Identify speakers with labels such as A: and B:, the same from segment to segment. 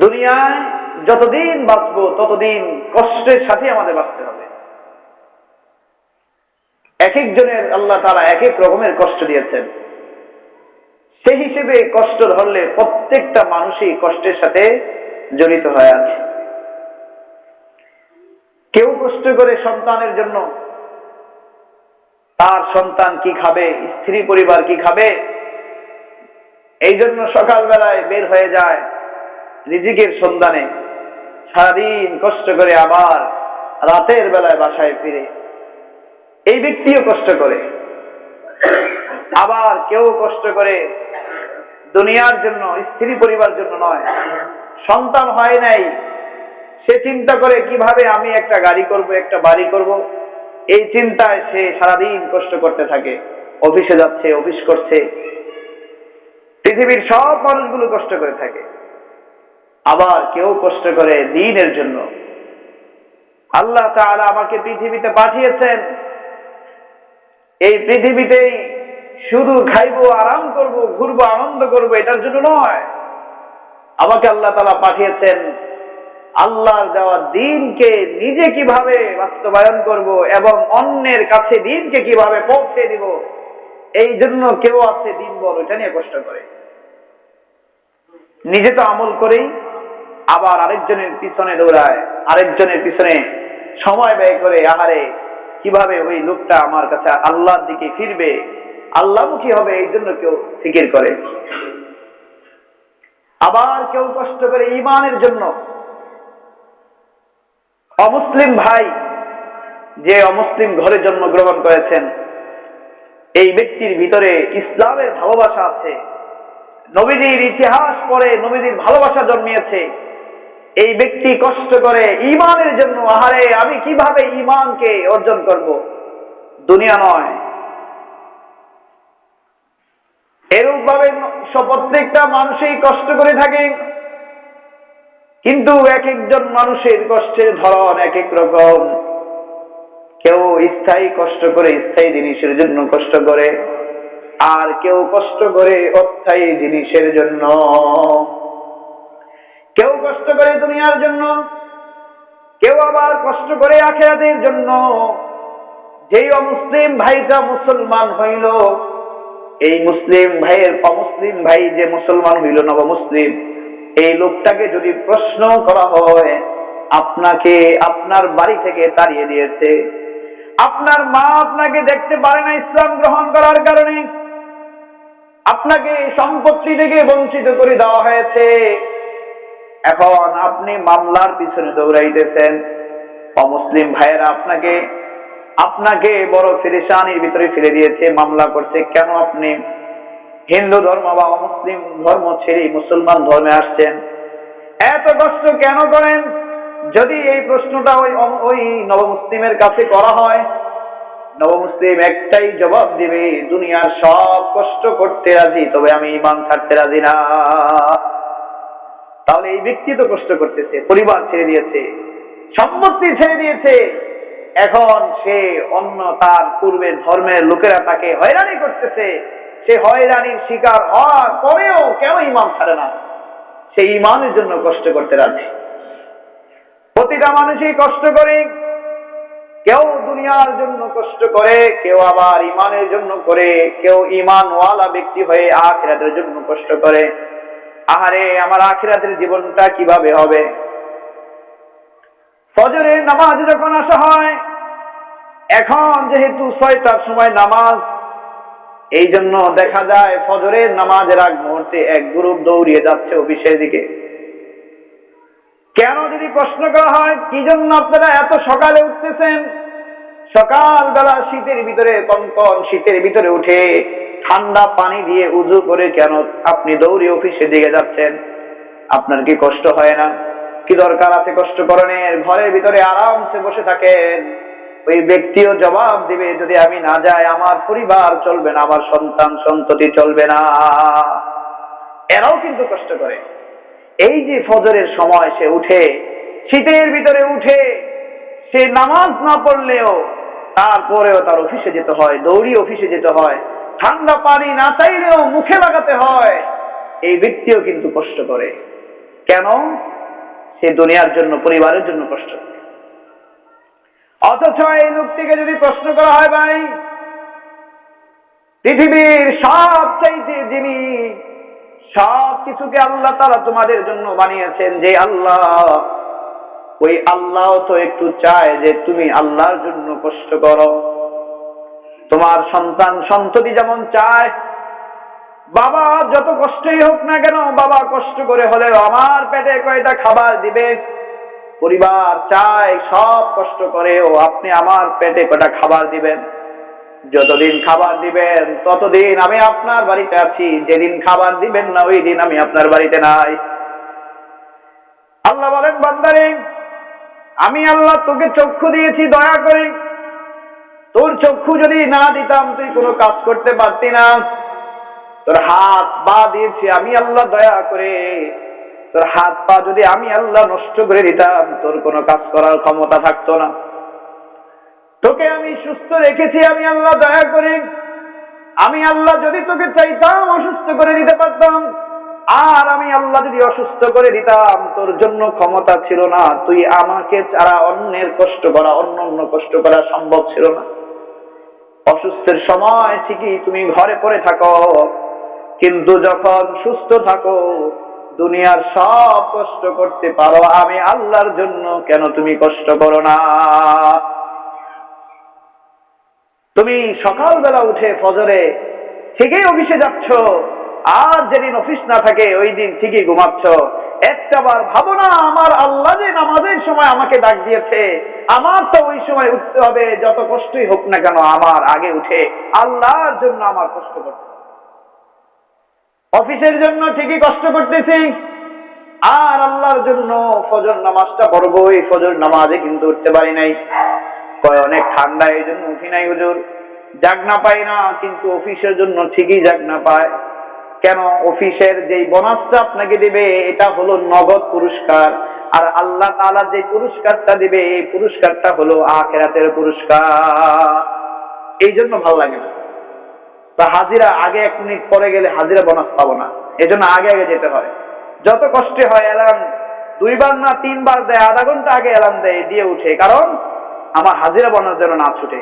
A: দুনিয়ায় যতদিন বাঁচবো, ততদিন কষ্টের সাথে আমাদের বাঁচতে হবে। এক একজনের আল্লাহ তারা এক এক রকমের কষ্ট দিয়েছেন। সেই হিসেবে কষ্ট ধরলে প্রত্যেকটা মানুষই কষ্টের সাথে জড়িত হয়ে আছে। কেউ কষ্ট করে সন্তানের জন্য, তার সন্তান কি খাবে, স্ত্রী পরিবার কি খাবে, এই জন্য সকালবেলায় বের হয়ে যায়। রিজিকের সন্ধানে সারাদিন কষ্ট করে আবার রাতের বেলায় বাসায় ফিরে। এই ব্যক্তিও কষ্ট করে। আবার কেউ কষ্ট করে দুনিয়ার জন্য, স্ত্রী পরিবার জন্য নয়। সন্তান হয় নাই। সে চিন্তা করে, কীভাবে আমি একটা গাড়ি করব, একটা বাড়ি করব? এই চিন্তায় সে সারাদিন কষ্ট করতে থাকে। অফিসে যাচ্ছে, অফিস করছে। পৃথিবীর সব মানুষগুলো কষ্ট করে থাকে। আবার কেউ কষ্ট করে দিনের জন্য। আল্লাহ তাআলা আমাকে পৃথিবীতে পাঠিয়েছেন। এই পৃথিবীতেই শুধু খাইবো, আরাম করব, ঘুরবো, আনন্দ করব, এটার জন্য নয়। আমাকে আল্লাহ তাআলা পাঠিয়েছেন, আল্লাহর দেওয়া দিনকে নিজে কীভাবে বাস্তবায়ন করব এবং অন্যের কাছে দিনকে কীভাবে পৌঁছে দিব, এই জন্য কেউ আছে দিন বল এটা নিয়ে কষ্ট করে। নিজে তো আমল করেই আবার আরেকজনের পিছনে দৌড়ায়, আরেকজনের পিছনে সময় ব্যয় করে, আহারে, কীভাবে ওই লোকটা আমার কাছে আল্লাহর দিকে ফিরবে? আল্লাহমুখী হবে, এই জন্য কেউ ফিকির করে। আবার কেউ কষ্ট করে ইমানের জন্য। অমুসলিম ভাই যে অমুসলিম ঘরে জন্মগ্রহণ করেছেন, এই ব্যক্তির ভিতরে ইসলামের ভালোবাসা আছে। নবীজির ইতিহাস পরে নবীজির ভালোবাসা জন্মিয়েছে। এই ব্যক্তি কষ্ট করে ইমানের জন্য, আহারে, আমি কীভাবে ইমানকে অর্জন করব? দুনিয়া নয়। এরূপ ভাবে প্রত্যেকটা মানুষই কষ্ট করে থাকে। কিন্তু এক একজন মানুষের কষ্টের ধরন এক এক রকম। কেউ স্থায়ী কষ্ট করে স্থায়ী জিনিসের জন্য কষ্ট করে, আর কেউ কষ্ট করে অস্থায়ী জিনিসের জন্য। কেউ কষ্ট করে দুনিয়ার জন্য, কেউ আবার কষ্ট করে আখেরাতের জন্য। যেই অমুসলিম ভাইটা মুসলমান হইল, এই মুসলিম ভাইয়ের অমুসলিম ভাই যে মুসলমান হইল নব মুসলিম এই লোকটাকে যদি প্রশ্ন করা হয়, আপনাকে আপনার বাড়ি থেকে তাড়িয়ে দিয়েছে। আপনার মা আপনাকে দেখতে পারে না ইসলাম গ্রহণ করার কারণে। আপনাকে সম্পত্তি থেকে বঞ্চিত করে দেওয়া হয়েছে। এখন আপনি মামলার পিছনে দৌড়াইতেছেন। অমুসলিম ভাইয়েরা, আপনাকে আপনাকে বড় ফিরেশানির ভিতরে ফেলে দিয়েছে, মামলা করছে। কেন আপনি হিন্দু ধর্ম বা অমুসলিম ধর্ম ছেড়ে মুসলমান ধর্মে আসছেন? এত কষ্ট কেন করেন? যদি এই প্রশ্নটা ওই ওই নবমুসলিমের কাছে করা হয়, নবমুসলিম একটাই জবাব দিবে, দুনিয়ার সব কষ্ট করতে রাজি, তবে আমি ইমান ছাড়তে রাজি না। তাহলে এই ব্যক্তি তো কষ্ট করতেছে, পরিবার ছেড়ে দিয়েছে, সম্পত্তি ছেড়ে দিয়েছে। এখন সে অন্য তার পূর্বের ধর্মের লোকেরা তাকে হয়রানি করতেছে। সে হয়রানির শিকার হওয়ার পরেও কেন ইমান ছাড়ে না? সে ইমানের জন্য কষ্ট করতে রাজি। প্রতিটা মানুষই কষ্ট করে, কেউ দুনিয়ার জন্য কষ্ট করে, কেউ আবার ইমানের জন্য করে, কেউ ইমানওয়ালা ব্যক্তি হয়ে আখিরাতের জন্য কষ্ট করে। আহারে, আমার আখিরাতের জীবনটা কীভাবে হবে? ফজরের নামাজ যখন আসা হয়, এখন যেহেতু ছয়টার সময় নামাজ, এই জন্য দেখা যায় ফজরের নামাজের আগ মুহূর্তে এক গ্রুপ দৌড়িয়ে যাচ্ছে অফিসের দিকে। কেন যদি প্রশ্ন করা হয়, কি জন্য আপনারা এত সকালে উঠতেছেন? সকালবেলা শীতের ভিতরে, কনকন শীতের ভিতরে উঠে ঠান্ডা পানি দিয়ে উজু করে কেন আপনি দৌড়ে অফিসে দিকে যাচ্ছেন? আপনার কি কষ্ট হয় না? কি দরকার আছে কষ্ট করণের? ঘরের ভিতরে আরামসে বসে থাকেন। ওই ব্যক্তিও জবাব দিবে, যদি আমি না যাই, আমার পরিবার চলবে না, আমার সন্তান সন্ততি চলবে না। এরাও কিন্তু কষ্ট করে। এই যে ফজরের সময় সে উঠে, শীতের ভিতরে উঠে, সে নামাজ না পড়লেও তারপরেও তার অফিসে যেতে হয় দৌড়ি অফিসে যেতে হয়। ঠান্ডা পানি না চাইলেও মুখে লাগাতে হয়। এই ব্যক্তিও কিন্তু কষ্ট করে। কেন? সে দুনিয়ার জন্য, পরিবারের জন্য কষ্ট করে। অথচ এই লোকটিকে যদি প্রশ্ন করা হয়, ভাই, পৃথিবীর সব চাইতে যিনি সব কিছুকে আল্লাহ তারা তোমাদের জন্য বানিয়েছেন, যে আল্লাহ, ওই আল্লাহ তো একটু চায় যে তুমি আল্লাহর জন্য কষ্ট করো। তোমার সন্তান সন্ততি যেমন চায়, বাবা যত কষ্টই হোক না কেন, বাবা কষ্ট করে হলেও আমার পেটে কয়টা খাবার দিবে? পরিবার চায়, সব কষ্ট করে ও আপনি আমার পেটে কয়টা খাবার দিবেন। যতদিন খাবার দিবেন, ততদিন আমি আপনার বাড়িতে আছি। যেদিন খাবার দিবেন না, ওই দিন আমি আপনার বাড়িতে নাই। আল্লাহ বলেন, বান্দারে, আমি আল্লাহ তোকে চক্ষু দিয়েছি, দয়া করে তোর চক্ষু যদি না দিতাম, তুই কোনো কাজ করতে পারতি না। তোর হাত পা দিয়েছি আমি আল্লাহ, দয়া করে। তোর হাত পা যদি আমি আল্লাহ নষ্ট করে দিতাম, তোর কোনো কাজ করার ক্ষমতা থাকতো না। তোকে আমি সুস্থ রেখেছি আমি আল্লাহ, দয়া করে। আমি আল্লাহ যদি তোকে চাইতাম, অসুস্থ করে দিতে পারতাম। আর আমি আল্লাহ যদি অসুস্থ করে দিতাম, তোর জন্য ক্ষমতা ছিল না। তুই আমাকে ছাড়া অন্যের কষ্ট করা, অন্য অন্য কষ্ট করা সম্ভব ছিল না। অসুস্থের সময় ঠিকই তুমি ঘরে পড়ে থাকো। কিন্তু যখন সুস্থ থাকো, দুনিয়ার সব কষ্ট করতে পারো। আমি আল্লাহর জন্য কেন তুমি কষ্ট করো না? তুমি সকালবেলা উঠে ফজরে ঠিকই অফিসে যাচ্ছ। আর যেদিন অফিস না থাকে, ওই দিন ঠিকই ঘুমাচ্ছ। একটা বার ভাবো না, আমার আল্লাহ যে নামাজের সময় আমাকে ডাক দিয়েছে, আমার তো ওই সময় উঠতে হবে, যত কষ্টই হোক না কেন আমার আগে উঠে, আল্লাহর জন্য আমার কষ্ট করতে অফিসের জন্য ঠিকই কষ্ট করতেছি, আর আল্লাহর জন্য ফজর নামাজটা পড়ব এই ফজর নামাজে কিন্তু উঠতে পারি নাই। কয়, অনেক ঠান্ডা, এই জন্য উঠি নাই হুজুর। জাগ না পাই না, কিন্তু অফিসের জন্য ঠিকই জাগ না পায়। কেন অফিসের যেই বোনাসটা আপনাকে দিবে, এটা হলো নগদ পুরস্কার। আর আল্লাহ তাআলা যে পুরস্কারটা দিবে, এই পুরস্কারটা হলো আখেরাতের পুরস্কার। এই জন্য ভালো লাগে না। তা হাজিরা আগে এক মিনিট পরে গেলে হাজিরা বোনাস পাবো না। এজন্য আগে আগে যেতে হয়। যত কষ্টে হয় অ্যালার্ম দুইবার না তিনবার দেয়, আধা ঘণ্টা আগে অ্যালার্ম দেয়, দিয়ে উঠে। কারণ আমার হাজিরা বোনাস যেন না ছুটে।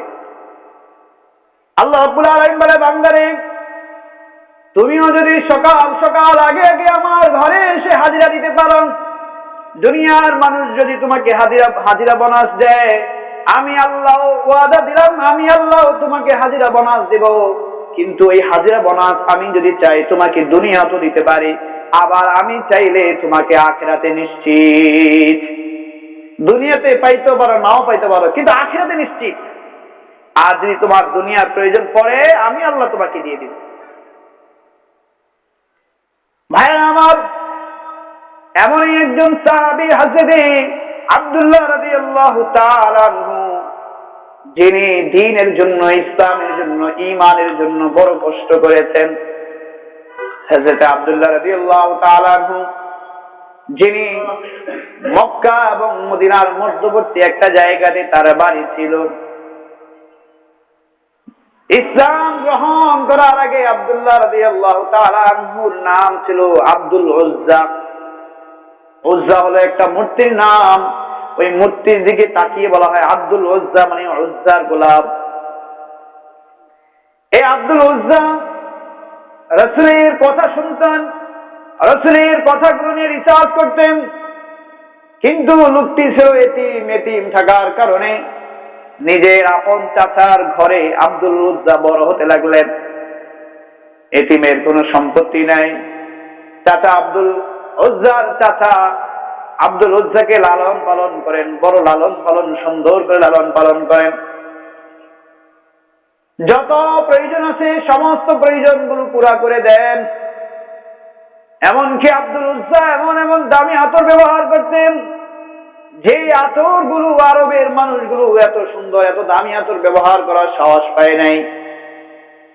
A: আল্লাহ আব্বুল আলম বলে, বান্দারে তুমিও যদি সকাল সকাল আগে আগে আমার ঘরে এসে হাজিরা দিতে পারো, দুনিয়ার মানুষ যদি তোমাকে হাজিরা হাজিরা বোনাস দেয়, আমি আল্লাহ ওয়াদা দিলাম, আমি আল্লাহ তোমাকে হাজিরা বোনাস দেব। কিন্তু এই হাজিরা বোনাস আমি যদি চাই তোমাকে দুনিয়া তো দিতে পারি, আবার আমি চাইলে তোমাকে আখেরাতে নিশ্চিত। দুনিয়াতে পাইতে পারো, নাও পাইতে পারো, কিন্তু আখেরাতে নিশ্চিত। আর যদি তোমার দুনিয়ার প্রয়োজন পড়ে, আমি আল্লাহ তোমাকে দিয়ে দিব ভাইয়া আমার এমনই একজন সাহাবি হাজরে আব্দুল্লাহ রাজি আল্লাহ যিনি দিনের জন্য, ইসলামের জন্য ইমানের জন্য বড় কষ্ট করেছেন। যিনি মক্কা এবং মদিনার মধ্যবর্তী একটা জায়গাতে তার বাড়ি ছিল। ইসলাম গ্রহণ করার আগে আব্দুল্লাহ রাজি আল্লাহ নাম ছিল আব্দুল উজ্জা হলো একটা মূর্তির নাম। ওই মূর্তির দিকে তাকিয়ে বলা হয় আব্দুল উজ্জা মানে উজ্জার গোলাপ। এই আব্দুল উজ্জা রসুলের কথা শুনতেন, রসুলের কথাগুলো নিয়ে রিসার্চ করতেন। কিন্তু লোকটি ছিল এতিম এতিম থাকার কারণে নিজের আপন চাচার ঘরে আব্দুল উজ্জা বড় হতে লাগলেন। এতিমের কোনো সম্পত্তি নাই। চাচা আব্দুল উজ্জার চাচা আব্দুল উজ্জাকে লালন পালন করেন, বড় লালন পালন, সুন্দর করে লালন পালন করেন। যত প্রয়োজন আছে, সমস্ত প্রয়োজনগুলো পুরা করে দেন। এমনকি আব্দুল উজ্জা এমন এমন দামি আতর ব্যবহার করতেন, যে আতরগুলো আরবের মানুষগুলো এত সুন্দর, এত দামি আতর ব্যবহার করার সাহস পায় নাই।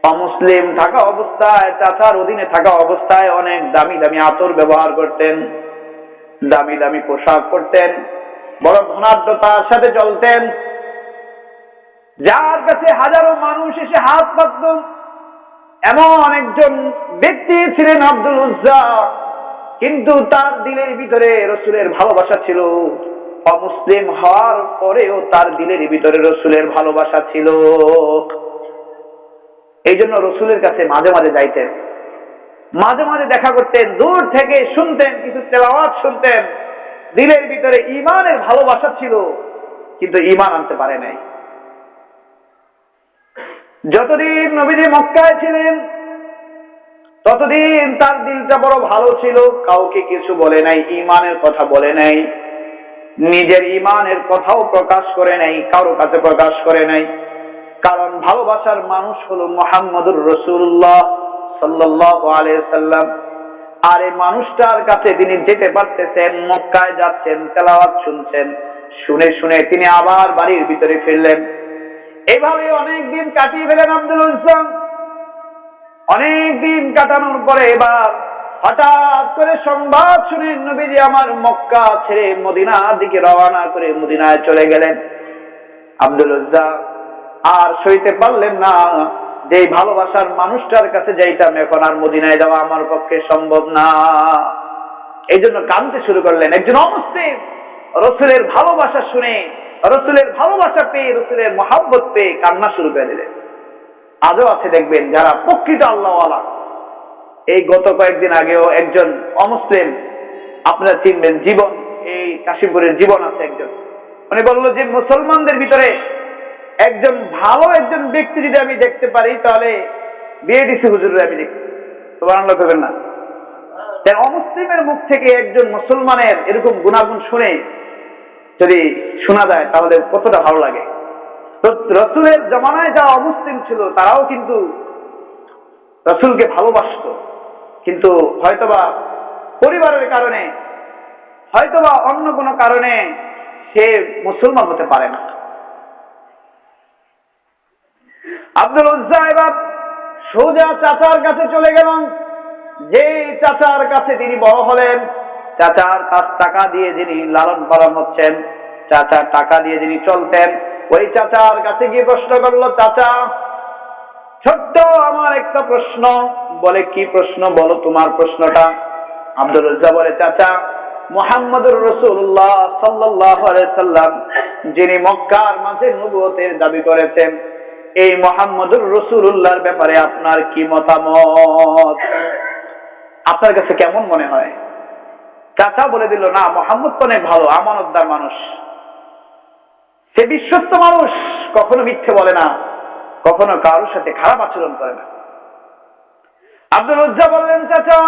A: অমুসলিম থাকা অবস্থায়, চাচার অধীনে থাকা অবস্থায় অনেক দামি দামি আতর ব্যবহার করতেন, দামি দামি পোশাক পরতেন বড় ধনাঢ্যতার সাথে চলতেন। যার কাছে হাজারো মানুষ এসে হাত পাতত এমন একজন ব্যক্তি ছিলেন আব্দুল উজ্জা। কিন্তু তার দিলের ভিতরে রসুলের ভালোবাসা ছিল। অমুসলিম হওয়ার পরেও তার দিলের ভিতরে রসুলের ভালোবাসা ছিল। এই জন্য রসুলের কাছে মাঝে মাঝে যাইতেন। মাঝে মাঝে দেখা করতেন, দূর থেকে শুনতেন, কিছু তেলাওয়াত শুনতেন। দিলের ভিতরে ইমানের ভালোবাসা ছিল, কিন্তু ইমান আনতে পারে নাই। যতদিন নবীজি মক্কায় ছিলেন, ততদিন তার দিলটা বড় ভালো ছিল, কাউকে কিছু বলে নাই ইমানের কথা বলে নাই। নিজের ইমানের কথাও প্রকাশ করে নাই, কারও কাছে প্রকাশ করে নাই। কারণ ভালোবাসার মানুষ হলো মোহাম্মদুর রসুল্লাহ সাল্লাহ সাল্লাম আর এই মানুষটার কাছে তিনি যেতে পারতেছেন, মক্কায় যাচ্ছেন, তেলাওয়াত শুনছেন, শুনে শুনে তিনি আবার বাড়ির ভিতরে ফিরলেন। এভাবে অনেক দিন কাটিয়ে ফেলেন আব্দুল ইসলাম। অনেক দিন কাটানোর পরে এবার হঠাৎ করে সংবাদ শুনে নবীজি আমার মক্কা ছেড়ে মদিনা দিকে রওনা করে মদিনায় চলে গেলেন। আব্দুল উজ্জা আর সইতে পারলেন না। যে ভালোবাসার মানুষটার কাছে যাইতাম, এখন আর মদিনায় যাওয়া আমার পক্ষে সম্ভব না। এই জন্য কাঁদতে শুরু করলেন। একজন অমুসলিম, রসুলের ভালোবাসা শুনে, রসুলের ভালোবাসা পেয়ে, রসুলের মহাব্বত পেয়ে কান্না শুরু করে দিলেন। আজও আছে দেখবেন, যারা প্রকৃত আল্লাহওয়ালা। এই গত কয়েকদিন আগেও একজন অমুসলিম, আপনারা চিনবেন, জীবন, এই কাশিমপুরের জীবন আছে একজন। উনি বলল যে, মুসলমানদের ভিতরে একজন ভালো একজন ব্যক্তি যদি আমি দেখতে পারি, তাহলে বিএডিসি হুজুরের আমি দেখি। তোমার করবেন না। তাই অমুসলিমের মুখ থেকে একজন মুসলমানের এরকম গুণাগুণ শুনে যদি শোনা যায়, তাহলে কতটা ভালো লাগে। রসুলের জমানায় যা অমুসলিম ছিল, তারাও কিন্তু রসুলকে ভালোবাসত। কিন্তু হয়তোবা পরিবারের কারণে, হয়তোবা অন্য কোনো কারণে সে মুসলমান হতে পারে না। আব্দুল উজ্জা সোজা চাচার কাছে চলে গেলেন। যে চাচার কাছে তিনি বড় হলেন, চাচার কাছ টাকা দিয়ে যিনি লালন পালন হচ্ছেন, চাচার টাকা দিয়ে যিনি চলতেন, ওই চাচার কাছে গিয়ে প্রশ্ন করল, চাচা, ছোট্ট আমার একটা প্রশ্ন। বলে, কি প্রশ্ন? বলো তোমার প্রশ্নটা। আব্দুল উজ্জা বলে, চাচা, মোহাম্মদুর রসুল্লাহ সাল্লাহ সাল্লাম, যিনি মক্কার মাঝে নবুয়তের দাবি করেছেন এই মোহাম্মদুর রসুল্লাহর ব্যাপারে আপনার কি মতামত? আপনার কাছে কেমন মনে হয়? চাচা বলে দিল, না, মোহাম্মদ তো অনেক ভালো, আমানতদার মানুষ। সে বিশ্বস্ত মানুষ, কখনো মিথ্যে বলে না, কখনো কারোর সাথে খারাপ আচরণ করে না। আব্দুল উজ্জা বললেন, চাচা,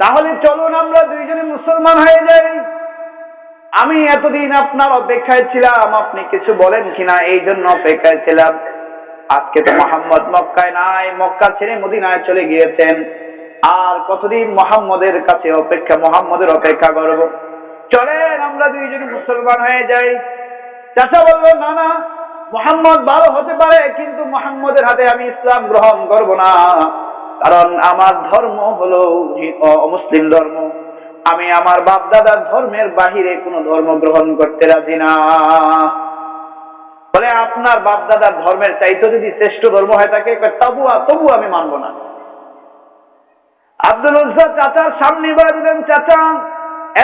A: তাহলে চলুন আমরা দুইজনে মুসলমান হয়ে যাই। আমি এতদিন আপনার অপেক্ষায় ছিলাম, আপনি কিছু বলেন কিনা? এই জন্য অপেক্ষায় ছিলাম। আজকে তো মোহাম্মদ মক্কায় নাই, মক্কা ছেড়ে মদিনায় চলে গিয়েছেন। আর কতদিন মোহাম্মদের কাছে অপেক্ষা, মোহাম্মদের অপেক্ষা করব? চলেন, আমরা দুইজনে মুসলমান হয়ে যাই। চাচা বলল, না না, মোহাম্মদ ভালো হতে পারে, কিন্তু মোহাম্মদের হাতে আমি ইসলাম গ্রহণ করব না। কারণ আমার ধর্ম হলো মুসলিম ধর্ম। আমি আমার বাপ দাদার ধর্মের বাহিরে কোনো ধর্ম গ্রহণ করতে রাজি না। বলে আপনার বাপ দাদার ধর্মের চাইতে যদি শ্রেষ্ঠ ধর্ম হয় থাকে তবু তবু আমি মানব না। আব্দুল উজ্জা চাচার সামনে বলে দিলেন চাচা,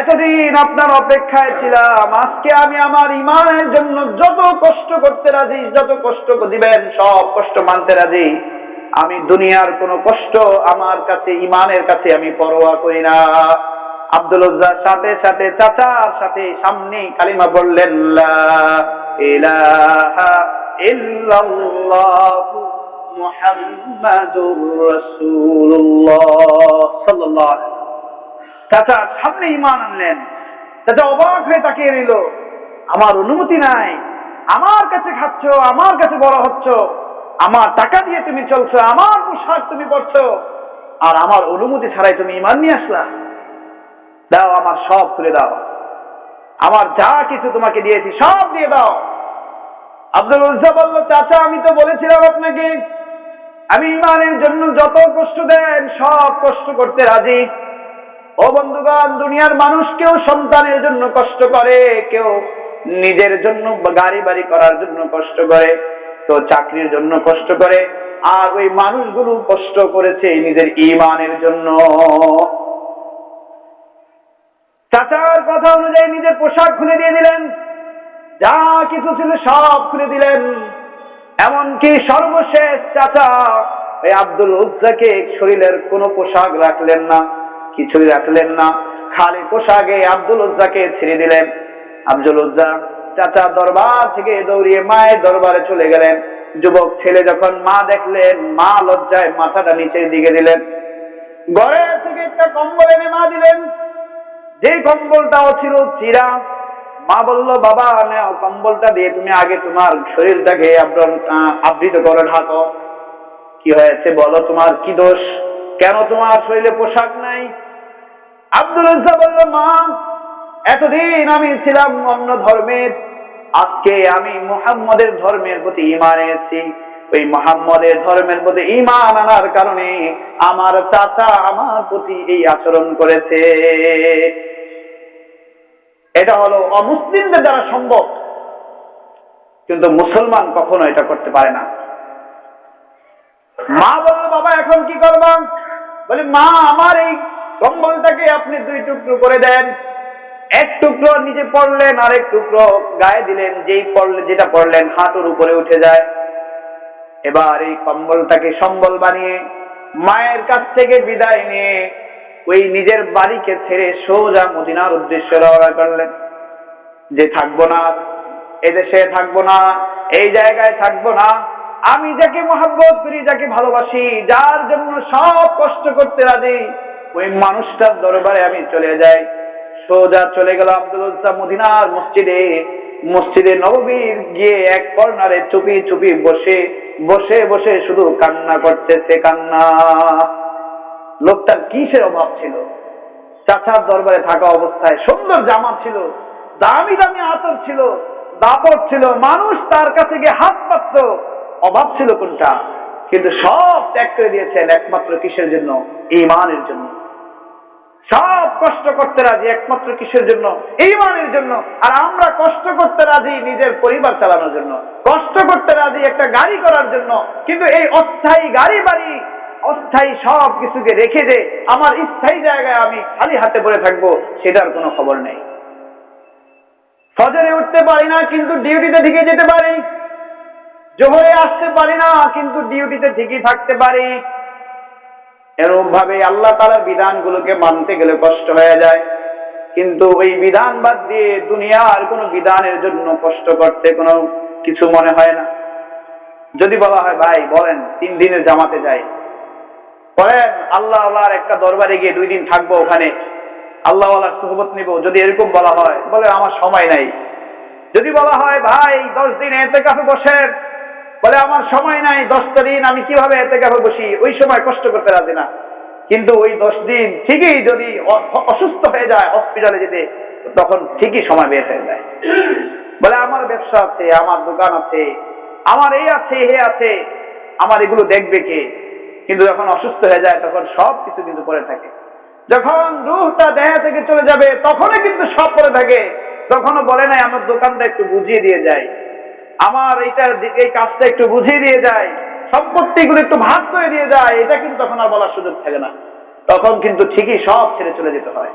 A: এতদিন আপনার অপেক্ষায় ছিলাম। আজকে আমি আমার ইমানের জন্য যত কষ্ট করতে রাজি, যত কষ্ট দিবেন, সব কষ্ট মানতে রাজি। আমি দুনিয়ার কোনো কষ্ট আমার কাছে, ইমানের কাছে আমি পরোয়া করি না। আব্দুল সাথে সাথে চাচার সাথে সামনে কালিমা বললেন ইলাহা ইল্লাল্লাহ মুহাম্মাদুর রাসূলুল্লাহ সাল্লাল্লাহু চাচা সামনে ইমান আনলেন। চাচা অবাক হয়ে তাকিয়ে রইল। আমার অনুমতি নাই। আমার কাছে খাচ্ছ, আমার কাছে বড় হচ্ছ। আমার টাকা দিয়ে তুমি চলছো, আমার পোশাক তুমি পড়ছো আর আমার অনুমতি ছাড়াই তুমি ইমান নিয়ে আসলা। দাও আমার সব তুলে দাও। আমার যা কিছু তোমাকে দিয়েছি সব দিয়ে দাও। আব্দুল উজ্জা বলল, চাচা, আমি তো বলেছিলাম আপনাকে, আমি ইমানের জন্য যত কষ্ট দেন, সব কষ্ট করতে রাজি। ও বন্ধুগণ, দুনিয়ার মানুষ কেউ সন্তানের জন্য কষ্ট করে, কেউ নিজের জন্য গাড়ি বাড়ি করার জন্য কষ্ট করে কেউ চাকরির জন্য কষ্ট করে, আর ওই মানুষগুলো কষ্ট করেছে নিজের ইমানের জন্য। চাচার কথা অনুযায়ী নিজের পোশাক খুলে দিয়ে দিলেন। যা কিছু ছিল সব খুলে দিলেন। এমনকি সর্বশেষ চাচা এই আব্দুল উজ্জাকে শরীরের কোনো পোশাক রাখলেন না, কিছুই রাখলেন না। খালি পোশাকে আব্দুল উজ্জাকে ছেড়ে দিলেন। আব্দুল উজ্জা চাচা দরবার থেকে দৌড়িয়ে মায়ের দরবারে চলে গেলেন। যুবক ছেলে যখন মা দেখলেন, মা লজ্জায় মাথাটা নিচের দিকে দিলেন। ঘরে থেকে একটা কম্বল এনে মা দিলেন। যে কম্বলটাও ছিল চিরা, মা বলল, বাবা কম্বলটা দিয়ে তুমি আগে তোমার শরীরটাকে আবৃত করে ঢাকো। কি হয়েছে বলো, তোমার কি দোষ? কেন তোমার শরীরে পোশাক নাই? আব্দুল বলল, মা, এতদিন আমি ছিলাম অন্য ধর্মের। আজকে আমি মুহাম্মদের ধর্মের প্রতি ইমান এনেছি। ওই মুহাম্মদের ধর্মের প্রতি ইমান আনার কারণে আমার চাচা আমার প্রতি এই আচরণ করেছে। এটা হলো অমুসলিমদের দ্বারা সম্ভব। কিন্তু মুসলমান কখনো এটা করতে পারে না। মা বলল বাবা, এখন কি করবা? বলে, মা, আমার এই কম্বলটাকে আপনি দুই টুকরো করে দেন। এক টুকরো নিচে পড়লেন আর এক টুকরো গায়ে দিলেন। যেই পড়লে, যেটা পড়লেন, হাঁটুর উপরে উঠে যায়। এবার এই কম্বলটাকে সম্বল বানিয়ে মায়ের কাছ থেকে বিদায় নিয়ে ওই নিজের বাড়িকে ছেড়ে সোজা মদিনার উদ্দেশ্যে রওনা করলেন। যে থাকব না, এদেশে থাকব না, এই জায়গায় থাকব না, আমি যাকে মহাব্বত করি, যাকে ভালোবাসি, যার জন্য সব কষ্ট করতে রাজি, ওই মানুষটার দরবারে আমি চলে যাই। সোজা চলে গেল আব্দুল মদিনার মসজিদে। মসজিদে নববীর গিয়ে এক কর্নারে চুপি চুপি বসে বসে বসে শুধু কান্না করতেছে, কান্না। লোকটার কিসের অভাব ছিল? চাচার দরবারে থাকা অবস্থায় সুন্দর জামা ছিল, দামি দামি আতর ছিল, দাপট ছিল, মানুষ তার কাছে গিয়ে হাত পাতত অভাব ছিল কোনটা? কিন্তু সব ত্যাগ করে দিয়েছেন একমাত্র কিসের জন্য? ইমানের জন্য। কষ্ট করতে রাজি একমাত্র কিসের জন্য? ইমানের জন্য। আর আমরা কষ্ট করতে রাজি নিজের পরিবার চালানোর জন্য। কষ্ট করতে রাজি একটা গাড়ি করার জন্য। কিন্তু এই অস্থায়ী গাড়ি বাড়ি, অস্থায়ী সব কিছুকে রেখে যে আমার স্থায়ী জায়গায় আমি খালি হাতে পড়ে থাকব, সেটার কোনো খবর নেই। ফজরে উঠতে পারি না, কিন্তু ডিউটিতে থেকে যেতে পারি। জোহরে আসতে পারি না, কিন্তু ডিউটিতে ঠিকই থাকতে পারি। এরকম ভাবে আল্লাহ তালা বিধানগুলোকে মানতে গেলে কষ্ট হয়ে যায়। কিন্তু ওই বিধান বাদ দিয়ে দুনিয়ার কোনো বিধানের জন্য কষ্ট করতে কোনো কিছু মনে হয় না। যদি বলা হয়, ভাই, বলেন, তিন দিনের জামাতে যাই। বলেন আল্লাহ আল্লাহর একটা দরবারে গিয়ে দুই দিন থাকব ওখানে। আল্লাহ আল্লাহর সুহবত নিব। যদি এরকম বলা হয়, বলে, আমার সময় নাই। যদি বলা হয়, ভাই, দশ দিন এতে কাছে বসেন। বলে, আমার সময় নাই দশটা দিন, আমি কীভাবে এতে কাপে বসি? ওই সময় কষ্ট করতে রাজি না। কিন্তু ওই দশ দিন ঠিকই যদি অসুস্থ হয়ে যায় হসপিটালে যেতে, তখন ঠিকই সময় বের হয়ে যায়। বলে, আমার ব্যবসা আছে, আমার দোকান আছে, আমার এই আছে হে আছে, আমার এগুলো দেখবে কে? কিন্তু যখন অসুস্থ হয়ে যায়, তখন সব কিছু কিন্তু পড়ে থাকে। যখন রুহটা দেহ থেকে চলে যাবে, তখনই কিন্তু সব পড়ে থাকে। তখনও বলে নাই, আমার দোকানটা একটু বুঝিয়ে দিয়ে যায় আমার এইটা এই কাজটা একটু বুঝিয়ে দিয়ে যায় সম্পত্তি সম্পত্তিগুলো একটু ভাগ করে দিয়ে যায়, এটা কিন্তু তখন আর বলার সুযোগ থাকে না। তখন কিন্তু ঠিকই সব ছেড়ে চলে যেতে হয়।